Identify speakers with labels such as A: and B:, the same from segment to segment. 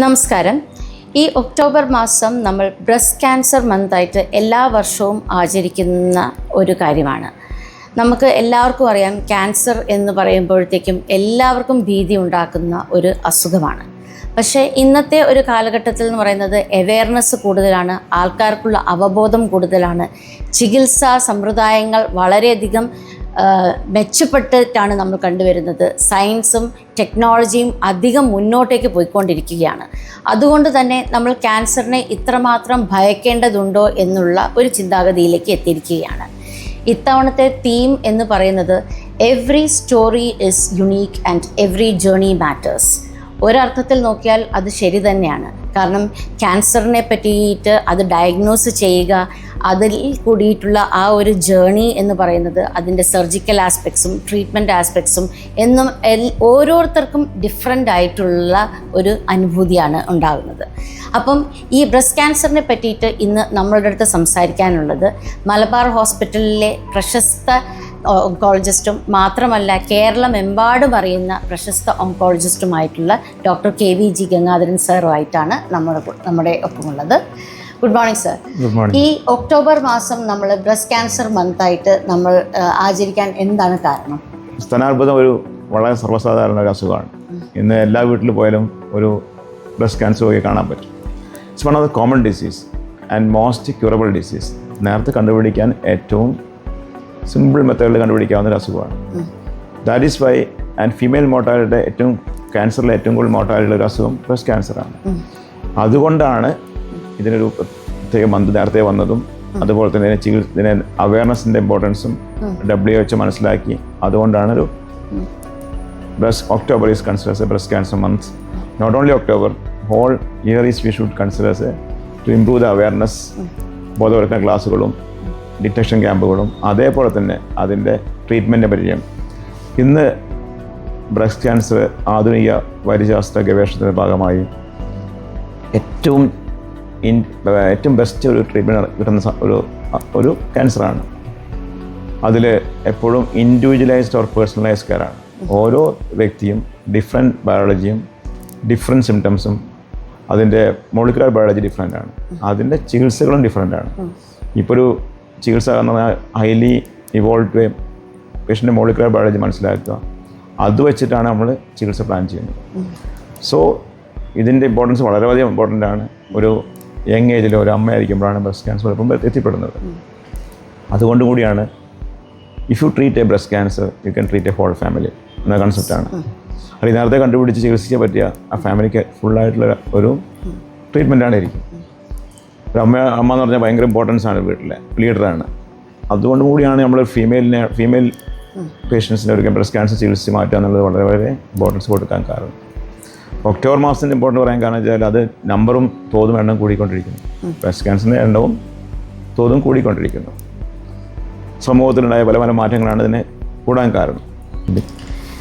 A: നമസ്കാരം. ഈ ഒക്ടോബർ മാസം നമ്മൾ ബ്രസ്റ്റ് ക്യാൻസർ മന്തായിട്ട് എല്ലാ വർഷവും ആചരിക്കുന്ന ഒരു കാര്യമാണ്. നമുക്ക് എല്ലാവർക്കും അറിയാം ക്യാൻസർ എന്ന് പറയുമ്പോഴത്തേക്കും എല്ലാവർക്കും ഭീതി ഉണ്ടാക്കുന്ന ഒരു അസുഖമാണ്. പക്ഷേ ഇന്നത്തെ ഒരു കാലഘട്ടത്തിൽ എന്ന് പറയുന്നത് അവെയർനെസ് കൂടുതലാണ് ആൾക്കാർക്കുള്ള അവബോധം കൂടുതലാണ് ചികിത്സാ സമ്പ്രദായങ്ങൾ വളരെയധികം മെച്ചപ്പെട്ടിട്ടാണ് നമ്മൾ കണ്ടുവരുന്നത്. സയൻസും ടെക്നോളജിയും അധികം മുന്നോട്ടേക്ക് പോയിക്കൊണ്ടിരിക്കുകയാണ്. അതുകൊണ്ട് തന്നെ നമ്മൾ ക്യാൻസറിനെ ഇത്രമാത്രം ഭയക്കേണ്ടതുണ്ടോ എന്നുള്ള ഒരു ചിന്താഗതിയിലേക്ക് എത്തിയിരിക്കുകയാണ്. ഇത്തവണത്തെ തീം എന്ന് പറയുന്നത് every story is unique and every journey matters ഒരർത്ഥത്തിൽ നോക്കിയാൽ അത് ശരി തന്നെയാണ്. കാരണം ക്യാൻസറിനെ പറ്റിയിട്ട് അത് ഡയഗ്നോസ് ചെയ്യുക അതിൽ കൂടിയിട്ടുള്ള ആ ഒരു ജേണി എന്ന് പറയുന്നത് അതിന്റെ സർജിക്കൽ ആസ്പെക്ട്സും ട്രീറ്റ്മെന്റ് ആസ്പെക്ട്സും എന്നും ഓരോരുത്തർക്കും ഡിഫറെന്റ് ആയിട്ടുള്ള ഒരു അനുഭൂതിയാണ് ഉണ്ടാകുന്നത്. അപ്പം ഈ ബ്രസ്റ്റ് ക്യാൻസറിനെ പറ്റിയിട്ട് ഇന്ന് നമ്മളുടെ അടുത്ത് സംസാരിക്കാനുള്ളത് മലബാർ ഹോസ്പിറ്റലിലെ പ്രശസ്ത ഓങ്കോളജിസ്റ്റും മാത്രമല്ല കേരളമെമ്പാടും അറിയുന്ന പ്രശസ്ത ഓങ്കോളജിസ്റ്റുമായിട്ടുള്ള doctor K V G Gangadharan സാറുമായിട്ടാണ് നമ്മുടെ നമ്മുടെ ഒപ്പമുള്ളത്. ഗുഡ് മോർണിംഗ് സർ ഈ ഒക്ടോബർ മാസം നമ്മൾ ബ്രസ്റ്റ് ക്യാൻസർ മന്ത് ആയിട്ട് നമ്മൾ ആചരിക്കാൻ എന്താണ് കാരണം?
B: സ്തനാർബുദം ഒരു വളരെ സർവസാധാരണ ഒരു അസുഖമാണ്. ഇന്ന് എല്ലാ വീട്ടിൽ പോയാലും ഒരു ബ്രസ്റ്റ് ക്യാൻസർ രോഗിയെ കാണാൻ പറ്റും. It's one of the common disease and most curable disease നേരത്തെ കണ്ടുപിടിക്കാൻ ഏറ്റവും സിമ്പിൾ മെത്തേഡിൽ കണ്ടുപിടിക്കാവുന്ന ഒരു അസുഖമാണ്. That is why and female മോർട്ടാലിറ്റിയുടെ ഏറ്റവും ക്യാൻസറിലെ ഏറ്റവും കൂടുതൽ മോർട്ടാലിറ്റിയുള്ള ഒരു അസുഖം ബ്രസ്റ്റ് ക്യാൻസറാണ് അതുകൊണ്ടാണ് ഇതിനൊരു പ്രത്യേക മന്ത് നേരത്തെ വന്നതും അതുപോലെ തന്നെ ഇതിനെ ചികിത്സ ഇതിനെ അവയർനെസ്സിന്റെ ഇമ്പോർട്ടൻസും ഡബ്ല്യു എച്ച് മനസ്സിലാക്കി. അതുകൊണ്ടാണ് ഒരു breast October is considers a breast cancer month not only October whole year is we should considers to improve the awareness ബോധവൽക്കരണ ക്ലാസ്സുകളും ഡിറ്റക്ഷൻ ക്യാമ്പുകളും അതേപോലെ തന്നെ അതിന്റെ ട്രീറ്റ്മെന്റ് പരിചയം ഇന്ന് ബ്രസ്റ്റ് ക്യാൻസർ ആധുനിക വൈദ്യശാസ്ത്ര ഗവേഷണത്തിന്റെ ഭാഗമായി ഏറ്റവും ഇൻ ഏറ്റവും ബെസ്റ്റ് ഒരു ട്രീറ്റ്മെന്റ് കിട്ടുന്ന ഒരു ഒരു ക്യാൻസറാണ് അതിൽ എപ്പോഴും ഇൻഡിവിജ്വലൈസ്ഡ് ഓർ പേഴ്സണലൈസ്ഡ് കെയർ ആണ്. ഓരോ വ്യക്തിയും ഡിഫറെന്റ് ബയോളജിയും ഡിഫറെന്റ് സിംറ്റംസും അതിന്റെ മോളിക്കുലർ ബയോളജി ഡിഫറെന്റ് ആണ്. അതിന്റെ ചികിത്സകളും ഡിഫറെന്റ് ആണ്. ഇപ്പോൾ ഒരു ചികിത്സ എന്ന് ഹൈലി ഇവോൾവ് പേഷ്യന്റെ മോളിക്കുലർ ബയോളജി മനസ്സിലാക്കുക. അത് വെച്ചിട്ടാണ് നമ്മൾ ചികിത്സ പ്ലാൻ ചെയ്യുന്നത്. സോ ഇതിന്റെ ഇമ്പോർട്ടൻസ് വളരെയധികം ഇമ്പോർട്ടന്റ് ആണ്. ഒരു യങ് ഏജിൽ ഒരു അമ്മയായിരിക്കുമ്പോഴാണ് ബ്രസ്റ്റ് ക്യാൻസർ ചിലപ്പം എത്തിപ്പെടുന്നത്. അതുകൊണ്ട് കൂടിയാണ് if you treat a breast cancer you can treat a whole family എന്ന കൺസെപ്റ്റാണ് അത് നേരത്തെ കണ്ടുപിടിച്ച് ചികിത്സിക്കാൻ പറ്റിയ ആ ഫാമിലിക്ക് ഫുള്ളായിട്ടുള്ള ഒരു ട്രീറ്റ്മെന്റാണ് ഇരിക്കും ഒരു അമ്മ അമ്മ എന്ന് പറഞ്ഞാൽ ഭയങ്കര ഇമ്പോർട്ടൻസ് ആണ് വീട്ടിലെ ലീഡറാണ് അതുകൊണ്ട് കൂടിയാണ് നമ്മൾ ഫീമെയിലിനെ ഫീമെയിൽ പേഷ്യൻസിനെ ഒരു ബ്രസ്റ്റ് ക്യാൻസർ ചികിത്സിച്ച് മാറ്റുക എന്നുള്ളത് വളരെ വളരെ ഇമ്പോർട്ടൻസ് കൊടുക്കാൻ കാരണം. ഒക്ടോബർ മാസത്തിന്റെ ഇമ്പോർട്ടന്റ് പറയാൻ കാരണം വെച്ചാൽ അത് നമ്പറും തോതും എണ്ണം കൂടിക്കൊണ്ടിരിക്കുന്നു. ബ്രസ്റ്റ് ക്യാൻസറിന്റെ എണ്ണവും തോതും കൂടിക്കൊണ്ടിരിക്കുന്നു. സമൂഹത്തിലുണ്ടായ പല പല മാറ്റങ്ങളാണ് ഇതിനെ കൂടാൻ കാരണം.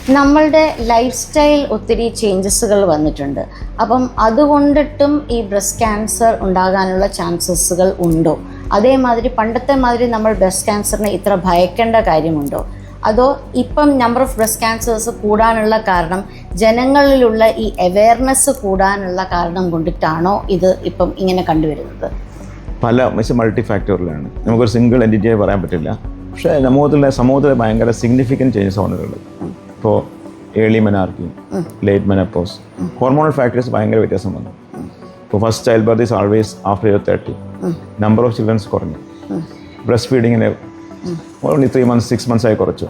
A: നമ്മളുടെ ലൈഫ് സ്റ്റൈൽ ഒത്തിരി ചേഞ്ചസുകൾ വന്നിട്ടുണ്ട്. അപ്പം അതുകൊണ്ടിട്ടും ഈ ബ്രസ്റ്റ് ക്യാൻസർ ഉണ്ടാകാനുള്ള ചാൻസസുകൾ ഉണ്ടോ? അതേമാതിരി പണ്ടത്തെ മാതിരി നമ്മൾ ബ്രസ്റ്റ് ക്യാൻസറിനെ ഇത്ര ഭയക്കേണ്ട കാര്യമുണ്ടോ? അതോ ഇപ്പം നമ്പർ ഓഫ് ബ്രസ്റ്റ് ക്യാൻസേഴ്സ് കൂടാനുള്ള കാരണം ജനങ്ങളിലുള്ള ഈ അവയർനെസ് കൂടാനുള്ള കാരണം കൊണ്ടിട്ടാണോ ഇത് ഇപ്പം ഇങ്ങനെ കണ്ടുവരുന്നത്?
B: പല മൾട്ടി ഫാക്ടറിലാണ് നമുക്കൊരു സിംഗിൾ എന്റിറ്റിയായി പറയാൻ പറ്റില്ല. പക്ഷേ സമൂഹത്തിലെ സമൂഹത്തിലെ ഭയങ്കര സിഗ്നിഫിക്കന്റ് ചേഞ്ചസ് ആണ് ഇപ്പോൾ early menarche late menopause hormonal factors ഭയങ്കര വ്യത്യാസം വന്നു. ഇപ്പോൾ first child birth is always after your thirty. Number of childrens കുറഞ്ഞു. Breast ഫീഡിങ്ങിന് only three months six months ആയി കുറച്ചു.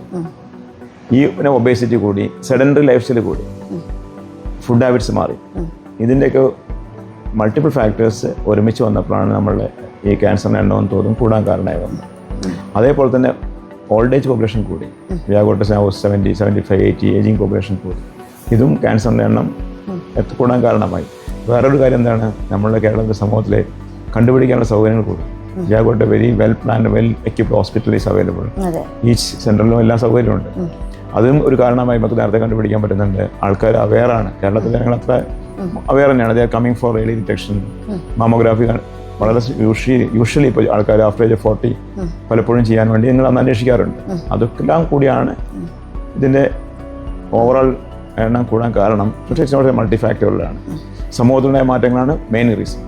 B: ഈ പിന്നെ ഒബേസിറ്റി കൂടി സെഡൻഡറി ലൈഫ് സ്റ്റൈൽ കൂടി ഫുഡ് ഹാബിറ്റ്സ് മാറി. ഇതിന്റെയൊക്കെ മൾട്ടിപ്പിൾ ഫാക്ടേഴ്സ് ഒരുമിച്ച് വന്നപ്പോഴാണ് നമ്മളുടെ ഈ ക്യാൻസറിന്റെ എണ്ണവും തോതും കൂടാൻ കാരണമായി വന്നത്. അതേപോലെ തന്നെ ഓൾഡ് ഏജ് പോപ്പുലേഷൻ കൂടി. വ്യാഗോട്ട് seventy seventy five eighty aging population കൂടി. ഇതും ക്യാൻസറിന്റെ എണ്ണം എത്തിക്കൂടാൻ കാരണമായി. വേറൊരു കാര്യം എന്താണ്? നമ്മളുടെ കേരളത്തിലെ സമൂഹത്തിലെ കണ്ടുപിടിക്കാനുള്ള സൗകര്യങ്ങൾ കൂടി. വ്യാഗോട്ട് very well planned well equipped hospital is available
A: ഈ
B: ഈച്ച് സെന്ററിലും എല്ലാ സൗകര്യമുണ്ട് അതും ഒരു കാരണമായി നമുക്ക് നേരത്തെ കണ്ടുപിടിക്കാൻ പറ്റുന്നുണ്ട്. ആൾക്കാർ അവെയറാണ് കേരളത്തിലെ ഞങ്ങൾ അത്ര അവെയർ തന്നെയാണ്. They are coming for early detection mammography വളരെ യൂഷ്വലി യൂഷ്വലി ഇപ്പോൾ ആൾക്കാർ ആഫ്റ്റർ ഏജ് ഫോർട്ടി പലപ്പോഴും ചെയ്യാൻ വേണ്ടി നിങ്ങൾ അന്ന് അന്വേഷിക്കാറുണ്ട്. അതൊക്കെല്ലാം കൂടിയാണ് ഇതിന്റെ ഓവറോൾ എണ്ണം കൂടാൻ കാരണം പ്രത്യേകിച്ച് മൾട്ടി ഫാക്ടറുകളാണ് സമൂഹത്തിലുണ്ടായ മാറ്റങ്ങളാണ് മെയിൻ റീസൺ